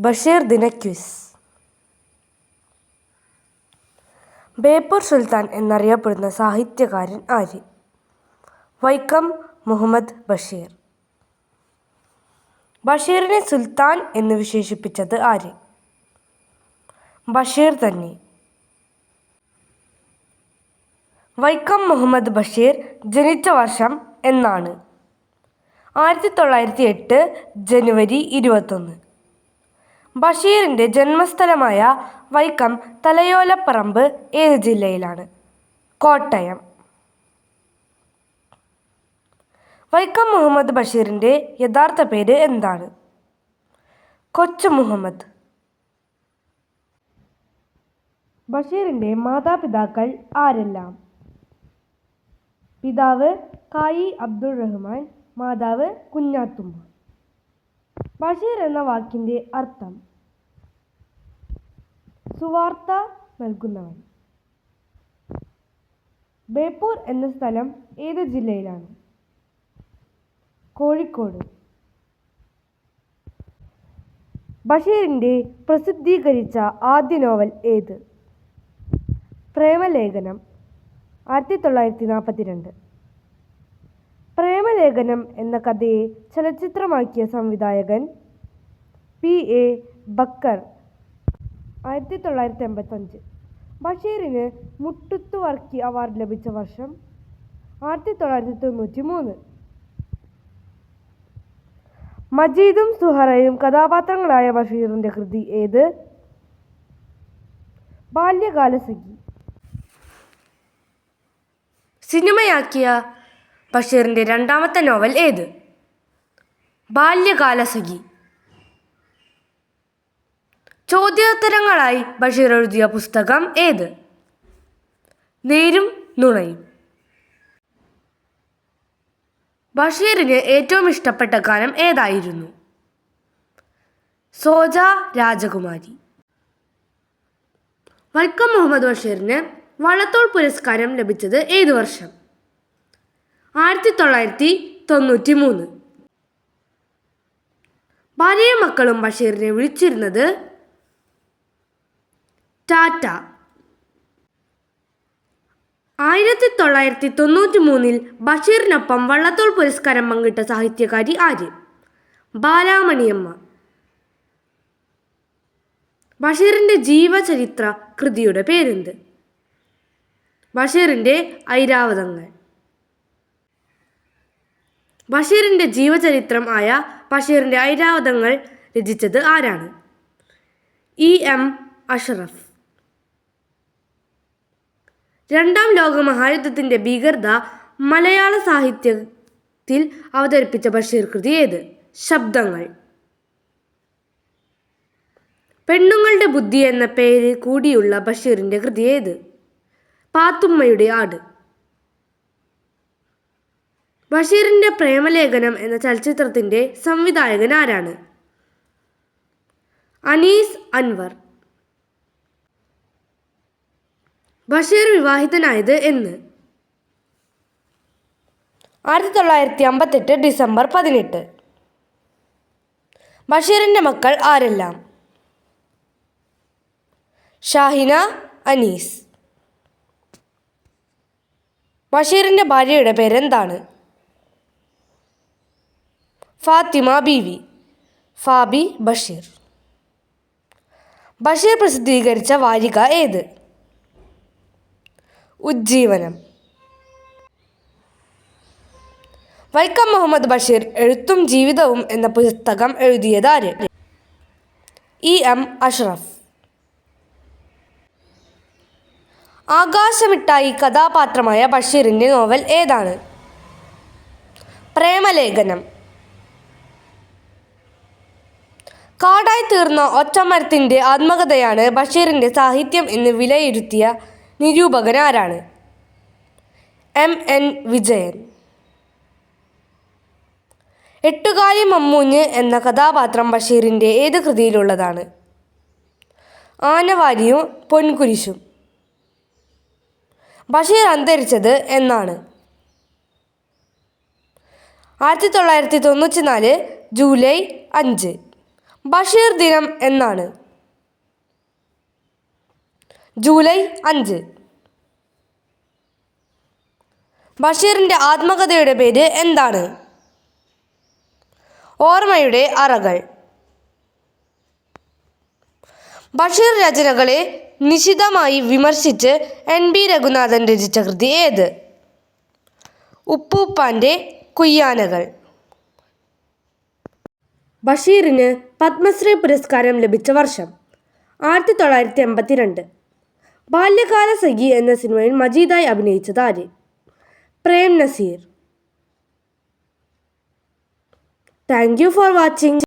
ബഷീർ ദിന ക്വിസ്. ബേപ്പൂർ സുൽത്താൻ എന്നറിയപ്പെടുന്ന സാഹിത്യകാരൻ ആര്? വൈക്കം മുഹമ്മദ് ബഷീർ. ബഷീറിനെ സുൽത്താൻ എന്ന് വിശേഷിപ്പിച്ചത് ആര്? ബഷീർ തന്നെ. വൈക്കം മുഹമ്മദ് ബഷീർ ജനിച്ച വർഷം എന്നാണ്. ആയിരത്തി തൊള്ളായിരത്തി എട്ട് ജനുവരി ഇരുപത്തൊന്ന്. ബഷീറിന്റെ ജന്മസ്ഥലമായ വൈക്കം തലയോലപ്പറമ്പ് ഏത് ജില്ലയിലാണ്? കോട്ടയം. വൈക്കം മുഹമ്മദ് ബഷീറിന്റെ യഥാർത്ഥ പേര് എന്താണ്? കൊച്ചു മുഹമ്മദ്. ബഷീറിന്റെ മാതാപിതാക്കൾ ആരെല്ലാം? പിതാവ് കായി അബ്ദുൾ റഹ്മാൻ മാതാവ് കുഞ്ഞാത്തുമ്മ ബഷീർ എന്ന വാക്കിന്റെ അർത്ഥം സുവാർത്ത നൽകുന്നവൻ. ബേപ്പൂർ എന്ന സ്ഥലം ഏത് ജില്ലയിലാണ്? കോഴിക്കോട്. ബഷീറിന്റെ പ്രസിദ്ധീകരിച്ച ആദ്യ നോവൽ ഏത്? പ്രേമലേഖനം ആയിരത്തി തൊള്ളായിരത്തി നാൽപ്പത്തി രണ്ട് പ്രേമലേഖനം എന്ന കഥയെ ചലച്ചിത്രമാക്കിയ സംവിധായകൻ പി. എ. ബക്കർ ആയിരത്തി തൊള്ളായിരത്തി എൺപത്തഞ്ച് ബഷീറിന് മുട്ടുത്തു വർക്കി അവാർഡ് ലഭിച്ച വർഷം ആയിരത്തി തൊള്ളായിരത്തി തൊണ്ണൂറ്റി മൂന്ന് മജീദും സുഹറയും കഥാപാത്രങ്ങളായ ബഷീറിന്റെ കൃതി ഏത്? ബാല്യകാലസഖി സിനിമയാക്കിയ ബഷീറിന്റെ രണ്ടാമത്തെ നോവൽ ഏത്? ബാല്യകാലസഖി ചോദ്യോത്തരങ്ങളായി ബഷീർ എഴുതിയ പുസ്തകം ഏത്? നേരും നുണയും. ബഷീറിന് ഏറ്റവും ഇഷ്ടപ്പെട്ട ഗാനം ഏതായിരുന്നു? സോജ രാജകുമാരി. വൈക്കം മുഹമ്മദ് ബഷീറിന് വള്ളത്തോൾ പുരസ്കാരം ലഭിച്ചത് ഏത് വർഷം? ആയിരത്തി തൊള്ളായിരത്തി തൊണ്ണൂറ്റി മൂന്ന് ഭാര്യയും മക്കളും ബഷീറിനെ വിളിച്ചിരുന്നത് ടാറ്റ. ആയിരത്തി തൊള്ളായിരത്തി തൊണ്ണൂറ്റി മൂന്നിൽ ബഷീറിനൊപ്പം വള്ളത്തോൾ പുരസ്കാരം പങ്കിട്ട സാഹിത്യകാരി ആര്? ബാലാമണിയമ്മ. ബഷീറിന്റെ ജീവചരിത്ര കൃതിയുടെ പേരെന്ത്? ബഷീറിന്റെ ഐരാവതങ്ങൾ. ബഷീറിന്റെ ജീവചരിത്രം ആയ ബഷീറിന്റെ ഐരാവതങ്ങൾ രചിച്ചത് ആരാണ്? E M Ashraf. രണ്ടാം ലോക മഹായുദ്ധത്തിന്റെ ഭീകരത മലയാള സാഹിത്യത്തിൽ അവതരിപ്പിച്ച ബഷീർ കൃതി ഏത്? ശബ്ദങ്ങൾ. പെണ്ണുങ്ങളുടെ ബുദ്ധി എന്ന പേര് കൂടിയുള്ള ബഷീറിന്റെ കൃതി ഏത്? പാത്തുമ്മയുടെ ആട്. ബഷീറിന്റെ പ്രേമലേഖനം എന്ന ചലച്ചിത്രത്തിന്റെ സംവിധായകൻ ആരാണ്? അനീസ് അൻവർ. ബഷീർ വിവാഹിതനായത് എന്ന്. ആയിരത്തി തൊള്ളായിരത്തി അമ്പത്തെട്ട് ഡിസംബർ പതിനെട്ട്. ബഷീറിന്റെ മക്കൾ ആരെല്ലാം? ഷാഹിന അനീസ്. ബഷീറിന്റെ ഭാര്യയുടെ പേരെന്താണ്? ഫാത്തിമ ബീവി. ഫാബി ബഷീർ. ബഷീർ പ്രസിദ്ധീകരിച്ച വാരിക ഏത്? ഉജ്ജീവനം. വൈക്കം മുഹമ്മദ് ബഷീർ എഴുത്തും ജീവിതവും എന്ന പുസ്തകം എഴുതിയത് ആര്? ഇ. എം. അഷ്റഫ്. ആകാശമിട്ടായി കഥാപാത്രമായ ബഷീറിന്റെ നോവൽ ഏതാണ്? പ്രേമലേഖനം. കാടായി തീർന്ന ഒറ്റമരത്തിന്റെ ആത്മകഥയാണ് ബഷീറിന്റെ സാഹിത്യം എന്ന് വിലയിരുത്തിയ നിരൂപകൻ ആരാണ് എം. എൻ. വിജയൻ. എട്ടുകാലി മമ്മൂഞ്ഞ് എന്ന കഥാപാത്രം ബഷീറിന്റെ ഏത് കൃതിയിലുള്ളതാണ്? ആനവാരിയും പൊൻകുരിശും. ബഷീർ അന്തരിച്ചത് എന്നാണ്. ആയിരത്തി തൊള്ളായിരത്തി തൊണ്ണൂറ്റി നാല് ജൂലൈ അഞ്ച്. ബഷീർ ദിനം എന്നാണ്. ജൂലൈ അഞ്ച്. ബഷീറിന്റെ ആത്മകഥയുടെ പേര് എന്താണ്? ഓർമ്മയുടെ അറകൾ. ബഷീർ രചനകളെ നിശിതമായി വിമർശിച്ച് എൻ ബി രഘുനാഥൻ രചിച്ച കൃതി ഏത്? ഉപ്പൂപ്പാന്റെ കുയ്യാനകൾ. ബഷീറിന് പത്മശ്രീ പുരസ്കാരം ലഭിച്ച വർഷം ആയിരത്തി തൊള്ളായിരത്തി എൺപത്തിരണ്ട്. ബാല്യകാല സഖി എന്ന സിനിമയിൽ മജീദായി അഭിനയിച്ചത് ആര്? Prem Nazir. Thank you for watching.